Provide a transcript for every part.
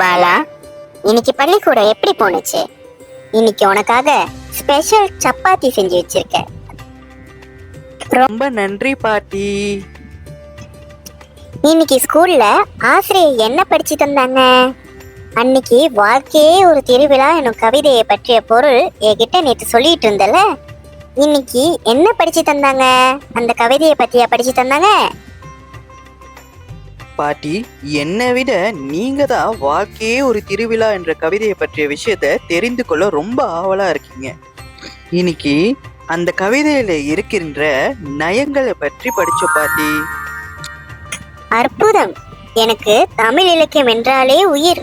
பாலா இன்னைக்கு பள்ளிக்கூடம் எப்படி போணுச்சு? இன்னைக்கு உனக்காக ஸ்பெஷல் சப்பாத்தி செஞ்சு வச்சிருக்கேன் ரொம்ப நன்றி பாட்டி. இன்னைக்கு ஸ்கூல்ல ஆசிரியர் என்ன படிச்சு தந்தாங்க அன்னைக்கு வாழ்க்கையே ஒரு திருவிழா எனும் கவிதையை பற்றிய பொருள் என்கிட்ட நேற்று சொல்லிட்டு இருந்தல. இன்னைக்கு என்ன படிச்சு தந்தாங்க அந்த கவிதையை பத்தியா படிச்சு தந்தாங்க பாட்டி என்னை விட நீங்க தான் வாழ்க்கையே ஒரு திருவிழா என்ற கவிதையை பற்றிய விஷயத்த தெரிந்து கொள்ள ரொம்ப ஆவலா இருக்கீங்க. இன்னைக்கு அந்த கவிதையில இருக்கின்ற நயங்களை பற்றி படிச்சோம் பாட்டி. அற்புதம். எனக்கு தமிழ் இலக்கியம் என்றாலே உயிர்.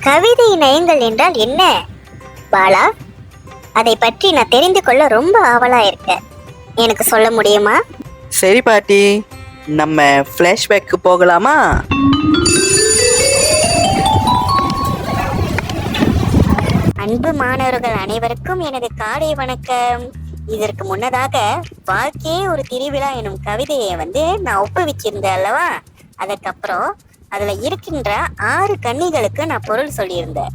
கவிதை நயங்கள் என்றால் என்ன? பாலா அதை பற்றி நான் தெரிந்து கொள்ள ரொம்ப ஆவலா இருக்கேன். எனக்கு சொல்ல முடியுமா? சரி பாட்டி. நம்ம ஃப்ளாஷ்பேக்கு போகலாமா? அன்பு மாணவர்கள் அனைவருக்கும் எனது காலை வணக்கம். இதற்கு முன்னதாக வாழ்க்கையே ஒரு திருவிழா எனும் கவிதையை வந்து நான் ஒப்புவிச்சிருந்தேன் அல்லவா? அதுக்கப்புறம் அதுல இருக்கின்ற ஆறு கன்னிகளுக்கு நான் பொருள் சொல்லியிருந்தேன்.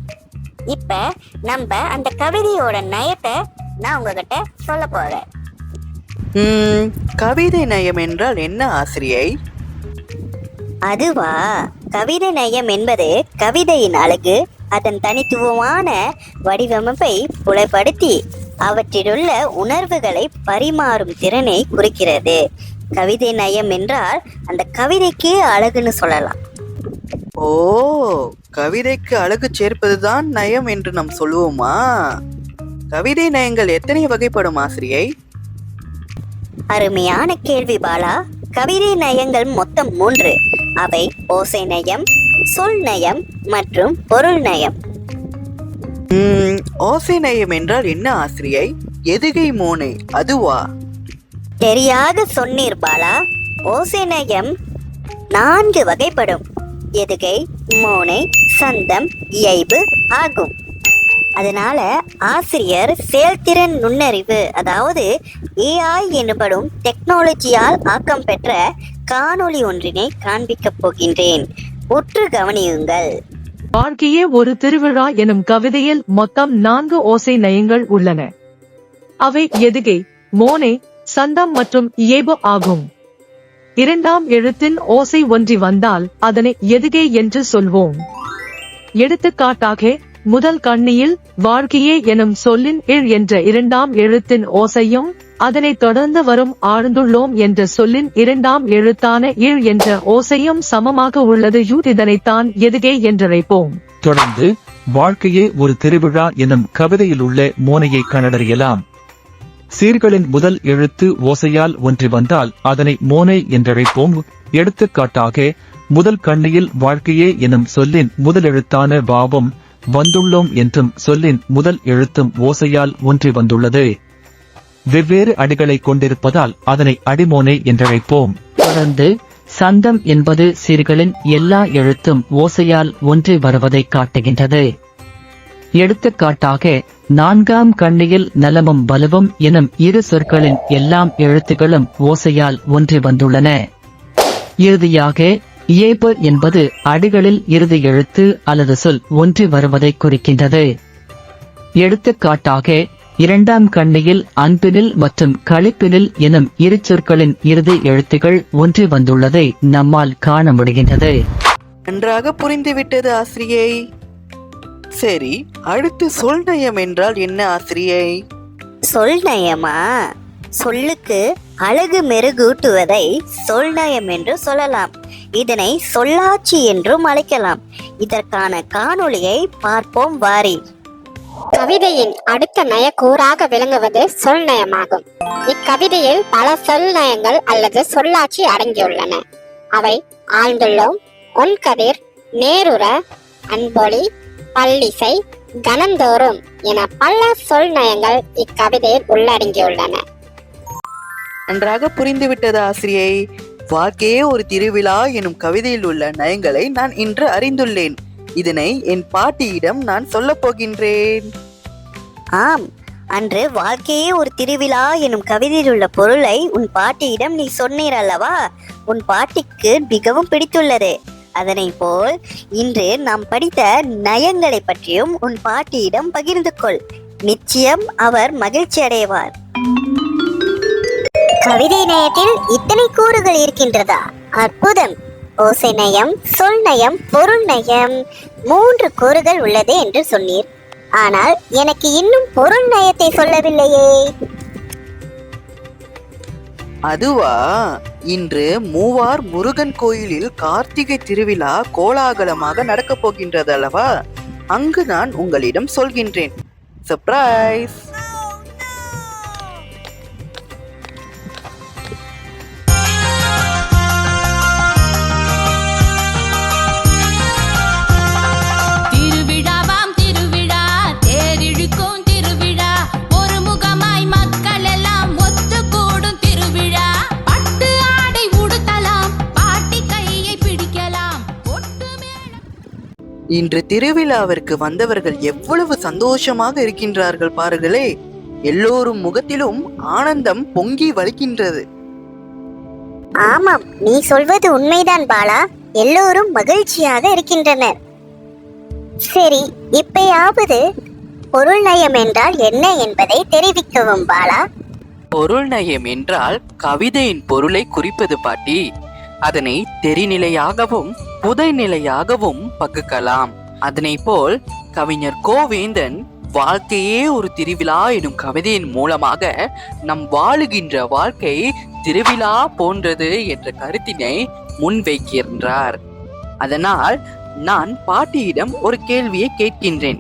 இப்ப நம்ம அந்த கவிதையோட நயத்தை நான் உங்ககிட்ட சொல்ல போறேன். கவிதை நயம் என்றால் என்ன ஆசிரியை? அதுவா? கவிதை நயம் என்பது கவிதையின் அழகு அதன் தனித்துவமான வடிவமைப்பை புலப்படுத்தி அவற்றிலுள்ள உணர்வுகளை பரிமாறும் திறனை குறிக்கிறது. கவிதை நயம் என்றால் அந்த கவிதைக்கு அழகுன்னு சொல்லலாம். ஓ கவிதைக்கு அழகு சேர்ப்பதுதான் நயம் என்று நாம் சொல்லுவோமா? கவிதை நயங்கள் எத்தனை வகைப்படும் ஆசிரியை? அருமையான கேள்வி பாலா. கவிதை நயங்கள் மொத்தம் மூன்று. அவை ஓசை நயம் சொல் நயம் மற்றும் பொருள் நயம். ஓசை நயம் என்றால் என்ன ஆசிரியை? எதுகை மோனை அதுவா? தெரியாத சொன்னீர் பாலா. ஓசை நயம் நான்கு வகைப்படும். எதுகை மோனை சந்தம் இயைபு ஆகும். அதனால ஆசிரியர் செயல்திறன் நுண்ணறிவு அதாவது ஏஐ எனப்படும் டெக்னாலஜியால் ஆக்கம் பெற்ற காணொளி ஒன்றினை காண்பிக்கப் போகின்றேன். உற்று கவனியுங்கள். வாழ்க்கையே ஒரு திருவிழா எனும் கவிதையில் மொத்தம் நான்கு ஓசை நயங்கள் உள்ளன. அவை எதுகை மோனே சந்தம் மற்றும் இயைபு ஆகும். இரண்டாம் எழுத்தின் ஓசை ஒன்றி வந்தால் அதனை எதுகை என்று சொல்வோம். எடுத்துக்காட்டாக முதல் கண்ணியில் வாழ்க்கையே எனும் சொல்லின் இழ் என்ற இரண்டாம் எழுத்தின் ஓசையும் அதனைத் தொடர்ந்து வரும் ஆழ்ந்துள்ளோம் என்ற சொல்லின் இரண்டாம் எழுத்தான இழ் என்ற ஓசையும் சமமாக உள்ளது யூ இதனைத்தான் எதுகே என்றழைப்போம். தொடர்ந்து வாழ்க்கையே ஒரு திருவிழா எனும் கவிதையில் உள்ள மோனையை கணடறியலாம். சீர்களின் முதல் எழுத்து ஓசையால் ஒன்றி வந்தால் அதனை மோனை என்றழைப்போம். எடுத்துக்காட்டாக முதல் கண்ணியில் வாழ்க்கையே எனும் சொல்லின் முதல் எழுத்தான பாவம் வந்துள்ளோம் என்றும் சொல்லின் முதல் எழுத்தும் ஓசையால் ஒன்றி வந்துள்ளது. வெவ்வேறு அடிகளை கொண்டிருப்பதால் அதனை அடிமோனை என்றழைப்போம். தொடர்ந்து சந்தம் என்பது சீர்களின் எல்லா எழுத்தும் ஓசையால் ஒன்றி வருவதை காட்டுகின்றது. எடுத்துக்காட்டாக நான்காம் கண்ணியில் நலமும் வலுவும் எனும் இரு சொற்களின் எல்லாம் எழுத்துகளும் ஓசையால் ஒன்றி வந்துள்ளன. இறுதியாக இயைபு என்பது அடிகளில் இறுதி எழுத்து அல்லது சொல் ஒன்றி வருவதைக் குறிக்கின்றது. எடுத்துக்காட்டாக இரண்டாம் கண்ணியில் அன்பினில் மற்றும் களிப்பினில் எனும் இரு சொற்களின் இறுதி எழுத்துகள் ஒன்றி வந்துள்ளதை நம்மால் காண முடிகின்றது. நன்றாக புரிந்துவிட்டது ஆசிரியை. சரி அடுத்து சொல் நயம் என்றால் என்ன ஆசிரியை? சொல் நயமா? சொல்லுக்கு அழகு மெருகூட்டுவதை சொல் நயம் என்று சொல்லலாம். இதனை சொல்லாட்சி என்றும் அழைக்கலாம். இதற்கான காணொளியை பார்ப்போம் வாரி. கவிதையின் அடுத்த நயக்கூறாக விளங்குவது சொல் நயமாகும். இக்கவிதையில் பல சொல் நயங்கள் அல்லது சொல்லாட்சி அடங்கியுள்ளன. அவை ஆழ்ந்துள்ளோம். ஒன்கதிர் நேருர அன்பொலி பல்லிசை கணந்தோறும் என பல சொல் நயங்கள் இக்கவிதையில் உள்ளடங்கியுள்ளன. நன்றாக புரிந்துவிட்டது ஆசிரியை. வாழ்க்கையே ஒரு திருவிழா எனும் கவிதையில் உள்ள நயங்களை நான் இன்று அறிந்துள்ளேன். இதனை என் பாட்டியிடம் நான் சொல்லப் போகின்றேன். ஆம் அன்று வாழ்க்கையே ஒரு திருவிழா எனும் கவிதையில் உள்ள பொருளை உன் பாட்டியிடம் நீ சொன்னீர் அல்லவா? உன் பாட்டிக்கு மிகவும் பிடித்துள்ளது. அதனை போல் இன்று நாம் படித்த நயங்களை பற்றியும் உன் பாட்டியிடம் பகிர்ந்து கொள். நிச்சயம் அவர் மகிழ்ச்சி அடைவார் கவிதை நயத்தில் இத்தனை கூறுகள் இருக்கின்றதா? அற்புதம். ஓசை நயம் சொல் நயம் பொருள் நயம். மூன்று கூறுகள் உள்ளது என்று சொன்னீர். ஆனால் எனக்கு இன்னும் பொருள் நயத்தை சொல்லவில்லையே. அதுவா? இன்று மூவார் முருகன் கோயிலில் கார்த்திகை திருவிழா கோலாகலமாக நடக்கப் போகின்றது அல்லவா அங்கு நான் உங்களிடம் சொல்கின்றேன். சர்ப்ரைஸ் இன்று திருவிழாவிற்கு வந்தவர்கள் எவ்வளவு சந்தோஷமாக இருக்கின்றார்கள் பாருங்களே. எல்லோரும் முகத்திலும் ஆனந்தம் பொங்கி வலிக்கின்றது ஆமாம் நீ சொல்வது உண்மைதான் பாலா. எல்லோரும் மகிழ்ச்சியாக இருக்கின்றனர். சரி இப்பயாவது பொருள் நயம் என்றால் என்ன என்பதை தெரிவிக்கவும் பாலா. பொருள் நயம் என்றால் கவிதையின் பொருளை குறிப்பது பாட்டி. அதனை தெரிநிலையாகவும் புதைநிலையாகவும் பகுக்கலாம். அதனை போல் கவிஞர் கோவேந்தன் வாழ்க்கையே ஒரு திருவிழா எனும் கவிதையின் மூலமாக நம் வாழுகின்ற வாழ்க்கை திருவிழா போன்றது என்ற கருத்தினை முன்வைக்கின்றார். அதனால் நான் பாட்டியிடம் ஒரு கேள்வியை கேட்கின்றேன்.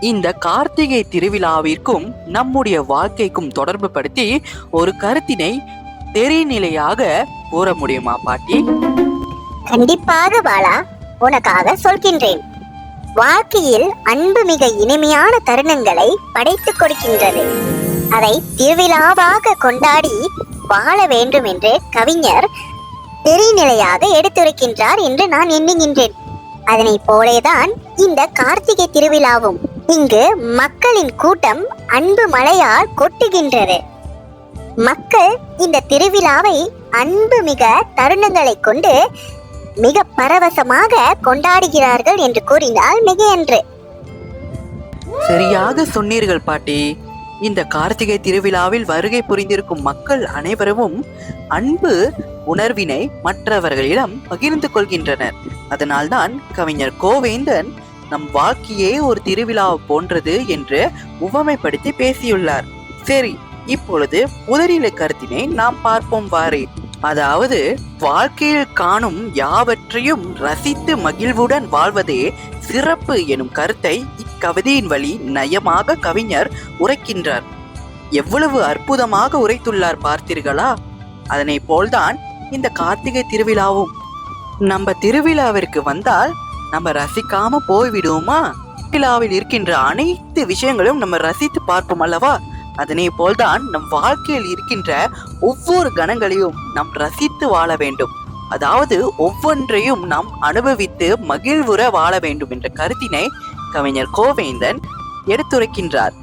இந்த கார்த்திகை திருவிழாவிற்கும் நம்முடைய வாழ்க்கைக்கும் தொடர்பு படுத்தி ஒரு கருத்தினை தெரிநிலையாக கூற முடியுமா பாட்டி? கண்டிப்பாக பாலா உனக்காக சொல்கின்றேன். வாழ்க்கையில் அன்பு மிக இனிமையான தருணங்களை படைத்துக் கொடுக்கின்றது. அதை திருவிழாவாக கொண்டாடி வாழ வேண்டும் என்று கவிஞர் தெரிநிலையாக எடுத்துரைக்கின்றார் என்று நான் எண்ணுகின்றேன். அதனை போலேதான் இந்த கார்த்திகை திருவிழாவும் இங்கு மக்களின் கூட்டம் அன்பு மழையால் கொட்டுகின்றது. மக்கள் இந்த திருவிழாவை அன்பு மிக தருணங்களை கொண்டு மிக பரவசமாக கொண்டாடுகிறார்கள் என்று கூறினால் மிகையன்று. சரியாக சொன்னீர்கள் பாட்டி. இந்த கார்த்திகை திருவிழாவில் வருகை புரிந்திருக்கும் மக்கள் அனைவரும் அன்பு உணர்வினை மற்றவர்களிடம் பகிர்ந்து கொள்கின்றனர். அதனால்தான் கவிஞர் கோவேந்தன் நம் வாழ்க்கையே ஒரு திருவிழா போன்றது என்று உவமைப்படுத்தி பேசியுள்ளார். சரி இப்பொழுது முதலில கருத்தினை நாம் பார்ப்போம் வாரே. அதாவது வாழ்க்கையில் காணும் யாவற்றையும் ரசித்து மகிழ்வுடன் வாழ்வதே சிறப்பு எனும் கருத்தை இக்கவிதையின் வழி நயமாக கவிஞர் உரைக்கின்றார். எவ்வளவு அற்புதமாக உரைத்துள்ளார் பார்த்தீர்களா? அதனை போல்தான் இந்த கார்த்திகை திருவிழாவும். நம்ம திருவிழாவிற்கு வந்தால் நம்ம ரசிக்காம போய்விடுவோமா? திருவிழாவில் இருக்கின்ற அனைத்து விஷயங்களும் நம்ம ரசித்து பார்ப்போம் அல்லவா? அதனை போல்தான் நம் வாழ்க்கையில் இருக்கின்ற ஒவ்வொரு கணங்களையும் நாம் ரசித்து வாழ வேண்டும். அதாவது ஒவ்வொன்றையும் நாம் அனுபவித்து மகிழ்வுற வாழ வேண்டும் என்ற கருத்தினை கவிஞர் கோவேந்தன் எடுத்துரைக்கின்றார்.